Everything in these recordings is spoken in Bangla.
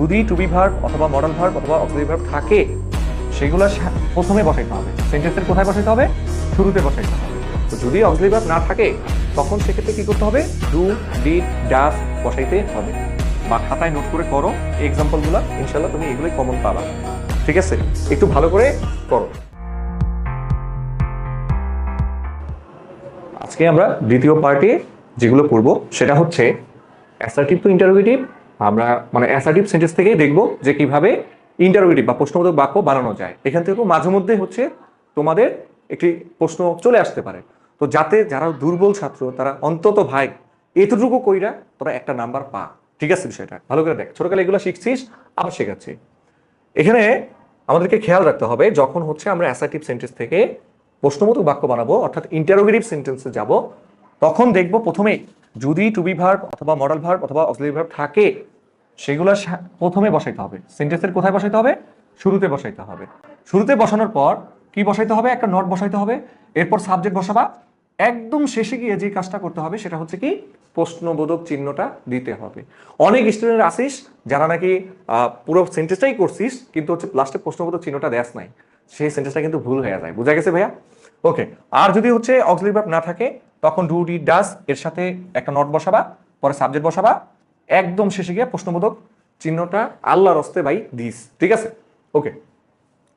যদি টু বি ভার্ব অথবা মডাল ভার্ব অথবা অক্সিলারি ভার্ব থাকে, সেগুলো প্রথমে বসাইতে হবে। সেন্টেন্সের কোথায় বসাইতে হবে? শুরুতে বসাইতে হবে। তো যদি অক্সিলারি ভার্ব না থাকে, তখন সেক্ষেত্রে কি করতে হবে? ডু ডিড ডাস বসাইতে হবে। বা খাতায় নোট করে করো এক্সাম্পলগুলো ইনশাল্লাহ তুমি এগুলোই কমন পাবা। ঠিক আছে? একটু ভালো করে করো। আজকে আমরা দ্বিতীয় পার্টে যেগুলো করব সেটা হচ্ছে অ্যাসার্টিভ টু ইন্টারোগেটিভ আমরা মানে অ্যাসার্টিভ সেন্টেন্স থেকেই দেখব যে কীভাবে ইন্টারোগেটিভ বা প্রশ্নবোধক বাক্য বানানো যায়। এখান থেকেও মাঝে মধ্যে হচ্ছে তোমাদের একটি প্রশ্ন চলে আসতে পারে। তো যাতে যারা দুর্বল ছাত্র, তারা অন্তত ভাই, এতটুকু কইরা তোরা একটা নাম্বার পা। ঠিক আছে বিষয়টা? ভালো করে দেখ। ছোটকালে এগুলো শিখছিস, আবার শেখাচ্ছি। এখানে আমাদেরকে খেয়াল রাখতে হবে, যখন হচ্ছে আমরা অ্যাসার্টিভ সেন্টেন্স থেকে প্রশ্নবোধক বাক্য বানাবো, অর্থাৎ ইন্টারোগেটিভ সেন্টেন্সে যাব, তখন দেখব প্রথমে যদি টু বি ভার্ব অথবা মডেল ভার্ব অথবা অক্সিলারি ভার্ব থাকে সেগুলো প্রথমে বসাইতে হবে। সেন্টেন্সের কোথায় বসাইতে হবে? শুরুতে বসাইতে হবে। শুরুতে বসানোর পর কি বসাইতে হবে? একটা নট বসাইতে হবে। এরপর সাবজেক্ট বসাবা। একদম শেষে গিয়ে যে কাজটা করতে হবে সেটা হচ্ছে কি? প্রশ্নবোধক চিহ্নটা দিতে হবে। অনেক স্টুডেন্ট আসিস যারা নাকি পুরো সেন্টেন্সটাই করছিস, কিন্তু হচ্ছে লাস্টে প্রশ্নবোধক চিহ্নটা দেশ নাই। সেই সেন্টেন্সটা কিন্তু ভুল হয়ে যায়। বুঝা গেছে ভাইয়া? ওকে আর যদি হচ্ছে অক্সিলারি ভার্ব না থাকে, তখন ডু ডি ডাস এর সাথে একটা নট বসাবা, পরে সাবজেক্ট বসাবা একদম শেষে গিয়ে প্রশ্নবোধক চিহ্নটা আল্লাহর হস্তে ভাই দিস ঠিক আছে? ওকে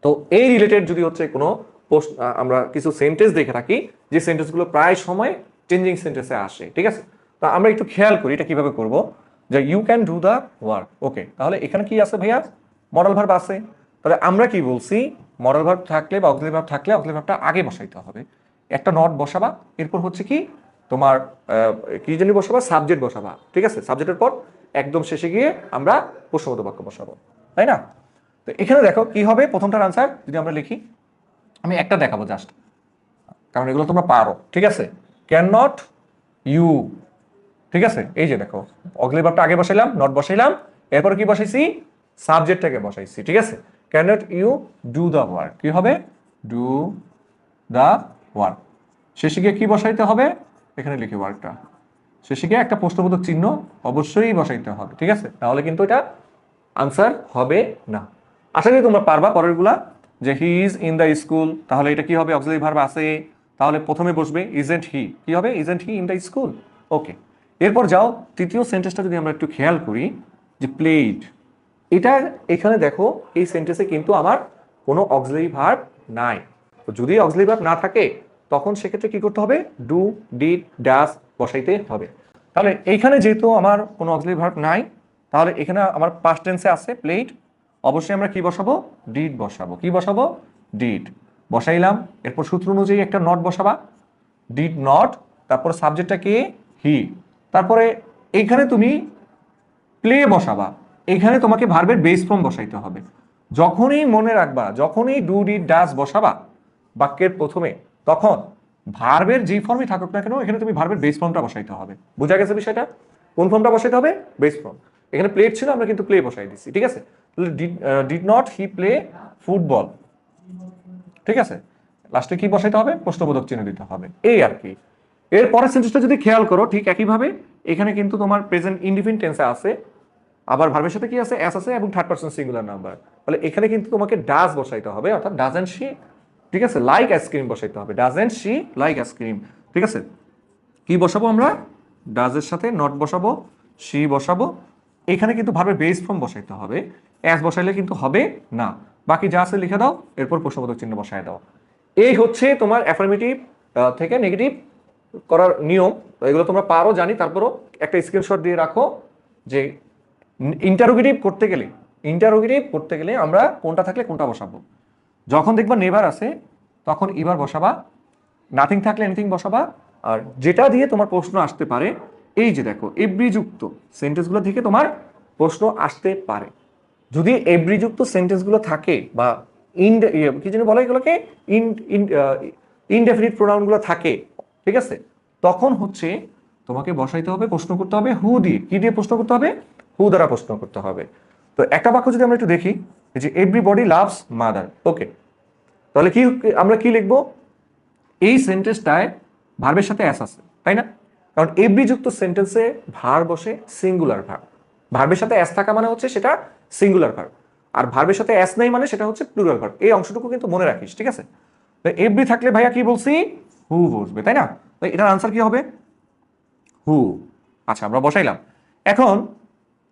তো এই রিলেটেড যদি হচ্ছে কোনো পোস্ট আমরা কিছু সেন্টেন্স দেখে থাকি, যে সেন্টেন্সগুলো প্রায় সময় চেঞ্জিং সেন্টেন্সে আসে, ঠিক আছে? তা আমরা একটু খেয়াল করি এটা কীভাবে করব। যে you can do the work okay তাহলে এখানে কি আছে ভাইয়া? মডেল ভার্ব আছে। তাহলে আমরা কি বলছি? মডেল ভার্ব থাকলে বা অক্সিলারি ভার্ব থাকলে অক্সিলারি ভার্বটা আগে বসাইতে হবে। একটা নট বসাবা, এরপর হচ্ছে কি? তোমার কি জানি বসাবা? সাবজেক্ট বসাবা। ঠিক আছে? সাবজেক্টের পর একদম শেষে গিয়ে আমরা প্রশ্নবোধ বাক্য বসাবো। তাই না? তো এখানে দেখো কি হবে? প্রথমটার আনসার যদি আমরা লিখি, আমি একটা দেখাবো জাস্ট কারণ এগুলো তোমরা পারো। ঠিক আছে? ক্যান নট ইউ ঠিক আছে? এই যে দেখো, অগলি ভাবটা আগে বসাইলাম নট বসাইলাম। এরপর কি বসাইছি? সাবজেক্টটাকে বসাইছি। ঠিক আছে? Can not you do the work কি হবে? ডু দ্য ওয়ার্ক শেষে গিয়ে কি বসাইতে হবে? এখানে লিখি ওয়ার্কটা শেষে একটা প্রশ্নবোধক চিহ্ন অবশ্যই বসাইতে হবে, ঠিক আছে? তাহলে কিন্তু এটা আনসার হবে না। আশা করি তোমরা পারবা পরেরগুলা, যে he is in the school তাহলে এটা কি হবে? অক্সিলারি ভার্ব আছে। তাহলে প্রথমে বসবে ইজেন্ট হি কি হবে? Isn't he in the school okay এরপর যাও, তৃতীয় সেন্টেন্সটা যদি আমরা একটু খেয়াল করি, যে প্লেড এটা এখানে দেখো, এই সেন্টেন্সে কিন্তু আমার কোনো অক্সিলারি ভার্ব নাই। যদি অক্সিলারি ভার্ব না থাকে তখন সেক্ষেত্রে কি করতে হবে? ডু ডিড ডাস বসাইতে হবে। তাহলে এইখানে যেহেতু আমার কোনো অক্সিলারি ভার্ব নাই, তাহলে এখানে আমার পাস্ট টেন্সে আছে প্লেট অবশ্যই আমরা কি বসাবো? ডিড বসাবো। কি বসাবো? ডিড বসাইলাম। এরপর সূত্র অনুযায়ী একটা নট বসাবা। ডিড নট তারপর সাবজেক্টটা কে? হি তারপরে এইখানে তুমি প্লে বসাবা। এখানে তোমাকে ভার্বের বেস ফর্ম বসাইতে হবে। যখনই মনে রাখবা, যখনই ডু ডিড ডাস বসাবা, বাক্যের প্রথমে তখন ভার্বের যে ফর্মই থাকুক না কেন, এখানে তুমি ভার্বের বেস ফর্মটা বসাইতে হবে। বোঝা গেছে বিষয়টা? কোন ফর্মটা বসাইতে হবে? বেস ফর্ম এখানে প্লেট ছিল, আমরা কিন্তু প্লে বসাই দিচ্ছি ঠিক আছে? Did not he play football ঠিক আছে? লাস্টে কি বসাইতে হবে? প্রশ্নবোধক চিহ্ন দিতে হবে। এই আর কি। এর পরের সেন্টেন্সটা যদি খেয়াল করো, ঠিক একইভাবে, এখানে কিন্তু তোমার প্রেজেন্ট ইন্ডিফিন টেন্সে আছে, আবার ভার্বের সাথে কি আছে? এস আছে এবং থার্ড পার্সন সিঙ্গুলার নাম্বার তাহলে এখানে কিন্তু তোমাকে ডাজ বসাইতে হবে, অর্থাৎ ডাজ ডাজেন্ট শি ঠিক আছে? লাইক আইসক্রিম বসাইতে হবে। ডাজেন্ট সি লাইক আইসক্রিম ঠিক আছে? কি বসাবো আমরা? ডাজের সাথে নট বসাবো শি বসাবো। এখানে কিন্তু ভাবে বেস ফর্ম বসাইতে হবে। অ্যাস বসাইলে কিন্তু হবে না। বাকি যা আছে লিখে দাও, এরপর প্রশ্নবোধক চিহ্ন বসায় দাও। এই হচ্ছে তোমার অ্যাফার্মেটিভ থেকে নেগেটিভ করার নিয়ম। এগুলো তোমরা পারো, জানি। তারপরও একটা স্ক্রিনশট দিয়ে রাখো যে ইন্টারোগেটিভ করতে গেলে ইন্টারোগেটিভ করতে গেলে আমরা কোনটা থাকলে কোনটা বসাবো? যখন দেখবা নেভার আছে, তখন এবার বসাবা। নাথিং থাকলে এনিথিং বসাবা। আর যেটা দিয়ে তোমার প্রশ্ন আসতে পারে, এই যে দেখো এভরিযুক্ত সেন্টেন্সগুলো থেকে তোমার প্রশ্ন আসতে পারে। যদি এভরিযুক্ত সেন্টেন্সগুলো থাকে বা ইন কি যেন বলে এগুলোকে? ইন ইনডেফিনিট প্রোনাউনগুলো থাকে, ঠিক আছে? তখন হচ্ছে তোমাকে বসাইতে হবে, প্রশ্ন করতে হবে হু দিয়ে। কি দিয়ে প্রশ্ন করতে হবে? হু দ্বারা প্রশ্ন করতে হবে। তো একটা বাক্য যদি আমরা একটু দেখি। যে এভরিবডি লাভস মাদার ওকে তাহলে কি, আমরা কি লিখব? এই সেন্টেন্সটায় ভার্বের সাথে অ্যাস আছে, তাই না? কারণ এভরি যুক্ত সেন্টেন্সে ভার বসে সিঙ্গুলার ভার ভার্বের সাথে অ্যাস থাকা মানে হচ্ছে সেটা সিঙ্গুলার ভার্ব আর ভার্বের সাথে অ্যাস নেই মানে সেটা হচ্ছে প্লুরাল ভার্ব এই অংশটুকু কিন্তু মনে রাখিস, ঠিক আছে? তো এভরি থাকলে ভাইয়া কি বলছি? হু বসবে, তাই না? তো এটার আনসার কি হবে? হু আচ্ছা আমরা বসাইলাম। এখন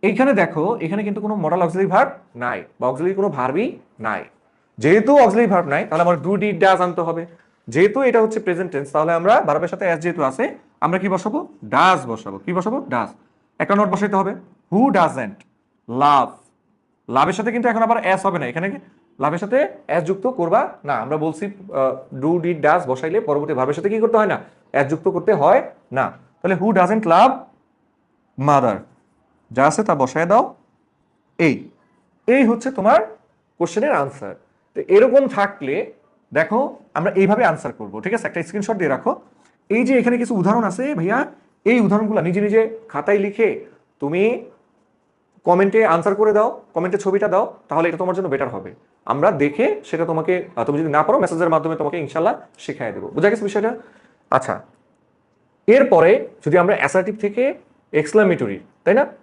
এইখানে দেখো, এখানে কিন্তু কোনো মডাল অক্সিলারি ভার্ব নাই বা অক্সিলারি কোনো ভার্বই নাই। যেহেতু অক্সিলারি ভার্ব নাই, তাহলে আমার ডু ডি ডাজ আনতে হবে। যেহেতু এটা হচ্ছে প্রেজেন্ট টেন্স তাহলে আমরা ভার্বের সাথে অ্যাস যেহেতু আছে, আমরা কি বসাবো? ডাজ বসাবো। কি বসাবো? ডাজ একটা নোট বসাইতে হবে। হু ডাজেন্ট লাভ লাভের সাথে কিন্তু এখন আবার অ্যাস হবে না। এখানে লাভের সাথে অ্যাস যুক্ত করবা না। আমরা বলছি ডু ডি ডাজ বসাইলে পরবর্তী ভাবের সাথে কি করতে হয় না? অ্যাস যুক্ত করতে হয় না। তাহলে হু ডাজেন্ট লাভ মাদার যা আছে তা বসায় দাও। এই। এই হচ্ছে তোমার কোশ্চেনের আনসার তো এরকম থাকলে, দেখো, আমরা এইভাবে আনসার করব, ঠিক আছে? একটা স্ক্রিনশট দিয়ে রাখো। এই যে এখানে কিছু উদাহরণ আছে, ভাইয়া, এই উদাহরণগুলো নিজে নিজে খাতায় লিখে তুমি কমেন্টে আনসার করে দাও কমেন্টে ছবিটা দাও, তাহলে এটা তোমার জন্য বেটার হবে। আমরা দেখে সেটা তোমাকে তুমি যদি না পারো মেসেজের মাধ্যমে তোমাকে ইনশাল্লাহ শিখিয়ে দেবো। বুঝা গেছে বিষয়টা? আচ্ছা। এরপরে যদি আমরা অ্যাসার্টিভ থেকে এক্সক্লামেটরি তাই না?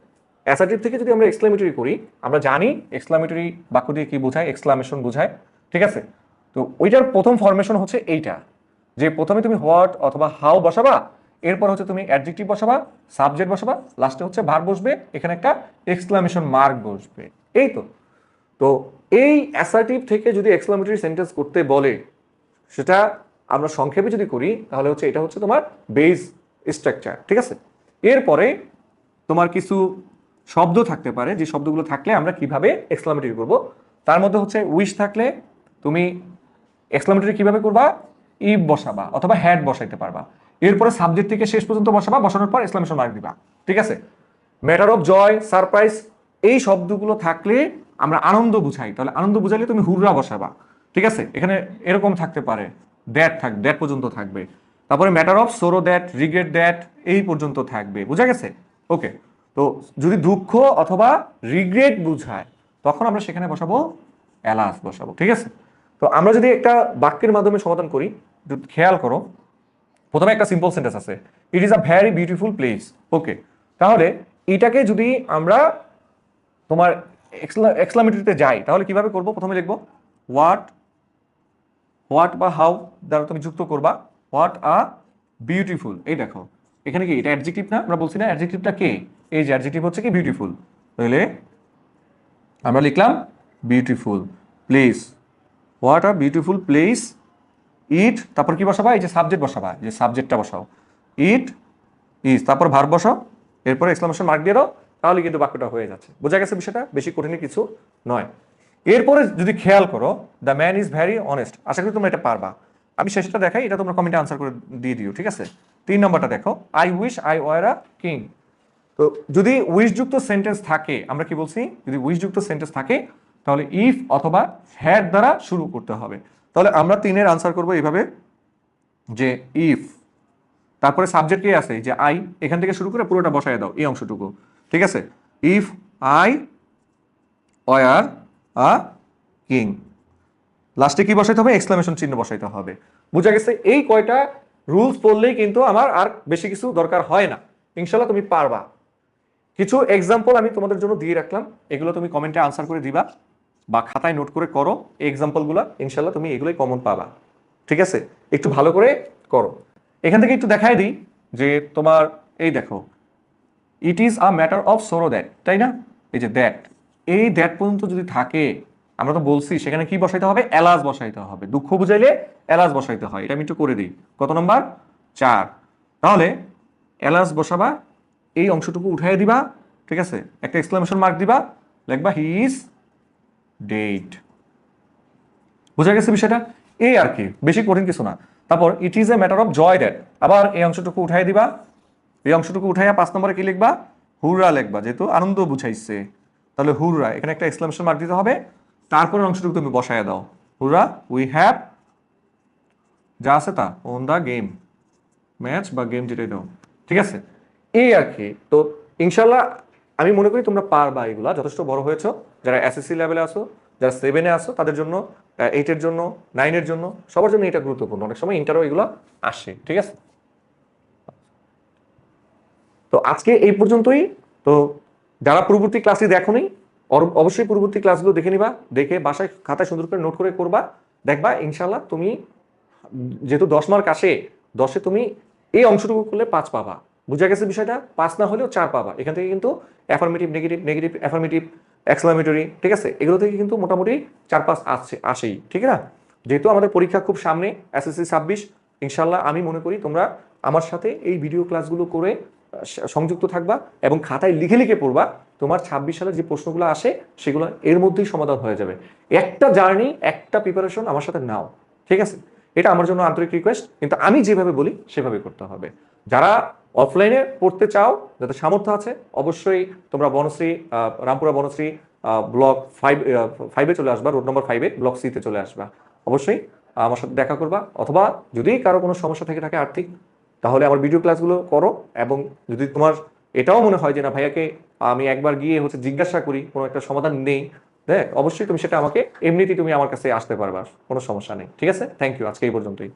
অ্যাসার্টিভ থেকে যদি আমরা এক্সক্লামেটরি করি, আমরা জানি এক্সক্লামেটরি বাক্য দিয়ে কি বোঝায়? এক্সক্লামেশন বোঝায়। ঠিক আছে? তো ওইটার প্রথম ফরমেশন হচ্ছে এইটা। যে প্রথমে তুমি হোয়াট অথবা হাউ বসাবা, এরপর হচ্ছে তুমি অ্যাডজেক্টিভ বসাবা সাবজেক্ট বসাবা লাস্টে হচ্ছে ভার বসবে, এখানে একটা এক্সক্লামেশন মার্ক বসবে। এই তো। তো এই অ্যাসার্টিভ থেকে যদি এক্সক্লামেটরি সেন্টেন্স করতে বলে, সেটা আমরা সংক্ষেপে যদি করি, তাহলে হচ্ছে এটা হচ্ছে তোমার বেস স্ট্রাকচার ঠিক আছে? এরপরে তোমার কিছু শব্দ থাকতে পারে, যে শব্দগুলো থাকলে আমরা কীভাবে এক্সক্লামেটরি করব? তার মধ্যে হচ্ছে উইশ থাকলে তুমি এক্সক্লামেটরি কীভাবে করবা? ইফ বসাবা অথবা হ্যাড বসাইতে পারবা। এরপরে সাবজেক্ট থেকে শেষ পর্যন্ত বসাবা, বসানোর পর এক্সক্লামেশন মার্ক দিবা। ঠিক আছে? ম্যাটার অফ জয় সারপ্রাইজ এই শব্দগুলো থাকলে আমরা আনন্দ বুঝাই। তাহলে আনন্দ বুঝাইলে তুমি হুররা বসাবা। ঠিক আছে? এখানে এরকম থাকতে পারে। দ্যাট থাক দ্যাট পর্যন্ত থাকবে। তারপরে matter of sorrow that regret that এই পর্যন্ত থাকবে। বুঝা গেছে? ওকে তো যদি দুঃখ অথবা রিগ্রেট বুঝায়, তখন আমরা সেখানে বসাবো অ্যালাস বসাবো, ঠিক আছে? তো আমরা যদি একটা বাক্যের মাধ্যমে সমাধান করি খেয়াল করো। প্রথমে একটা সিম্পল সেন্টেন্স আছে it is a very beautiful place okay তাহলে এটাকে যদি আমরা তোমার এক্সক্লামেটরিতে যাই, তাহলে কীভাবে করব? প্রথমে লিখব হোয়াট হোয়াট বা হাউ দ্বারা তুমি যুক্ত করবা হোয়াট আ বিউটিফুল এই দেখো, এখানে কি এটা অ্যাডজেক্টিভ না? আমরা বলছি না অ্যাডজেক্টিভটা কে? এই যে অ্যাডজেক্টিভ হচ্ছে কি? বিউটিফুল তাহলে আমরা লিখলাম beautiful place what a beautiful place it তারপর কি বসাবা? এই যে সাবজেক্ট বসাবা, যে সাবজেক্টটা বসাও। ইট ইজ তারপর ভার বসাও। এরপরে এক্সক্লামেশন মার্ক দিয়ে দাও, তাহলে কিন্তু বাক্যটা হয়ে যাচ্ছে। বোঝা গেছে বিষয়টা? বেশি কঠিন কিছু নয়। এরপরে যদি খেয়াল করো the man is very honest আশা করি তোমরা এটা পারবা। আমি শেষটা দেখাই, এটা তোমরা কমেন্টে আনসার করে দিয়ে দিও, ঠিক আছে? তিন নম্বরটা দেখো। I wish I were a king তো যদি উইশ যুক্ত সেন্টেন্স থাকে, আমরা কি বলছি? যদি উইশ যুক্ত সেন্টেন্স থাকে, তাহলে ইফ অথবা হ্যাড দ্বারা শুরু করতে হবে। তাহলে আমরা তিনের আনসার করব এইভাবে, যে ইফ তারপরে সাবজেক্ট কে আছে? যে আই এখান থেকে শুরু করে পুরোটা বসায় দাও, এই অংশটুকু। ঠিক আছে? If I were a king লাস্টে কি বসাইতে হবে? এক্সক্লামেশন চিহ্ন বসাইতে হবে। বুঝা গেছে, এই কয়টা রুলস পড়লেই কিন্তু আমার আর বেশি কিছু দরকার হয় না। ইনশাল্লাহ তুমি পারবা। কিছু এক্সাম্পল আমি তোমাদের জন্য দিয়ে রাখলাম। এগুলো তুমি কমেন্টে আনসার করে দিবা বা খাতায় নোট করে করো। এই এক্সাম্পলগুলো ইনশাল্লাহ তুমি এগুলোই কমন পাবা। ঠিক আছে? একটু ভালো করে করো। এখান থেকে একটু দেখাই দিই যে তোমার, এই দেখো it is a matter of sorrow that তাই না? এই যে দ্যাট এই দ্যাট পর্যন্ত যদি থাকে, আমরা তো বলছি, সেখানে কি বসাইতে হবে? এলাস বসাইতে হবে। দুঃখ বুঝাইলে এলাস বসাইতে হয়। এটা আমি একটু করে দিই। কত নম্বর? চার। তাহলে এলাস বসাবা এই অংশটুকু উঠাই দিবা, ঠিক আছে? একটা এক্সক্লামেশন মার্ক দিবা, লিখবা হি ইজ ডেট বোঝা গেছে বিষয়টা? এই আর কি, বেশি কঠিন কিছু না। তারপর it is a matter of joy that আবার এই অংশটুকু উঠাই দিবা, এই অংশটুকু উঠাইয়া পাঁচ নম্বরে কি লিখবা? হুররা লিখবা, যেহেতু আনন্দ বুঝাইছে। তাহলে হুররা, এখানে একটা এক্সক্লামেশন মার্ক দিতে হবে। তারপরে অংশটুকু তুমি বসায় দাও। হুররা উই হ্যাভ যা আছে তা অন দ্য গেম ম্যাচ বা গেম যেটাই দাও ঠিক আছে? এই আর কি। তো ইনশাল্লাহ আমি মনে করি তোমরা পারবা এগুলা। যথেষ্ট বড় হয়েছো। যারা এসএসসি লেভেলে আসো যারা সেভেনে আসো তাদের জন্য এইটের জন্য নাইনের জন্য, সবার জন্য এটা গুরুত্বপূর্ণ। অনেক সময় ইন্টারও এগুলো আসে, ঠিক আছে? তো আজকে এই পর্যন্তই। তো যারা পূর্ববর্তী ক্লাসটি দেখোনি, অর- অবশ্যই পূর্ববর্তী ক্লাসগুলো দেখে নিবা। দেখে বাসায় খাতায় সুন্দর করে নোট করে করবা। দেখবা ইনশাল্লাহ তুমি, যেহেতু দশ মার্ক আসে, দশে তুমি এই অংশটুকু করলে পাঁচ পাবা। বুঝা গেছে বিষয়টা? পাঁচ না হলেও চার পাবা। এখান থেকে কিন্তু affirmative negative negative affirmative exclamatory ঠিক আছে? এগুলো থেকে কিন্তু মোটামুটি চার পাঁচ আসছে, আসেই, ঠিক না? যেহেতু আমাদের পরীক্ষা খুব সামনে এসএসসি ছাব্বিশ ইনশাল্লাহ আমি মনে করি তোমরা আমার সাথে এই ভিডিও ক্লাসগুলো করে সংযুক্ত থাকবা এবং খাতায় লিখে লিখে পড়বা, তোমার ছাব্বিশ সালের যে প্রশ্নগুলো আসে, সেগুলো এর মধ্যেই সমাধান হয়ে যাবে। একটা জার্নি, একটা প্রিপারেশন আমার সাথে নাও, ঠিক আছে? এটা আমার জন্য আন্তরিক রিকোয়েস্ট কিন্তু আমি যেভাবে বলি, সেভাবে করতে হবে। যারা অফলাইনে পড়তে চাও, যাতে সামর্থ্য আছে, অবশ্যই তোমরা বনশ্রী রামপুরা বনশ্রী ব্লক ফাইভ ফাইভে চলে আসবা রোড নম্বর ফাইভে ব্লক সিতে চলে আসবা। অবশ্যই আমার সাথে দেখা করবা, অথবা যদি কারও কোনো সমস্যা থেকে থাকে আর্থিক, তাহলে আমার ভিডিও ক্লাসগুলো করো, এবং যদি তোমার এটাও মনে হয় যে, না, ভাইয়াকে আমি একবার গিয়ে হচ্ছে জিজ্ঞাসা করি, কোনো একটা সমাধান নেই হ্যাঁ অবশ্যই তুমি সেটা আমাকে, এমনিতেই তুমি আমার কাছে আসতে পারবা, কোনো সমস্যা নেই, ঠিক আছে? থ্যাংক ইউ আজকে এই পর্যন্তই।